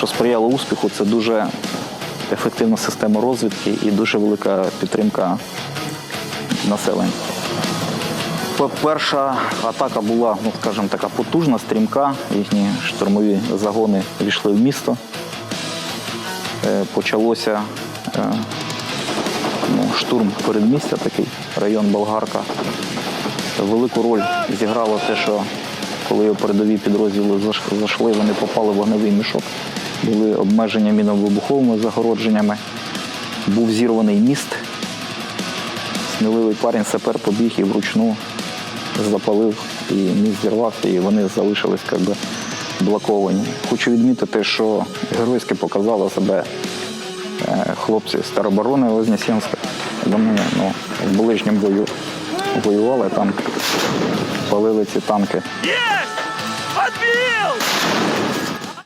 що сприяло успіху, це дуже ефективна система розвідки і дуже велика підтримка населення. Перша атака була, ну скажімо, така потужна, стрімка. Їхні штурмові загони війшли в місто. Е, Почалося е, ну, штурм передмістя, такий район Болгарка. Велику роль зіграло те, що коли його передові підрозділи зайшли, вони попали в вогневий мішок, були обмеження міновибуховими загородженнями, був зірваний міст. Сміливий парень сапер побіг і вручну запалив, і міст зірвався, і вони залишились як би, блоковані. Хочу відмітити, що геройськи показали себе е, хлопці з тероборони Вознесенська. Вони ну, в ближньому бою воювали там, палили ці танки. Есть! Отбил!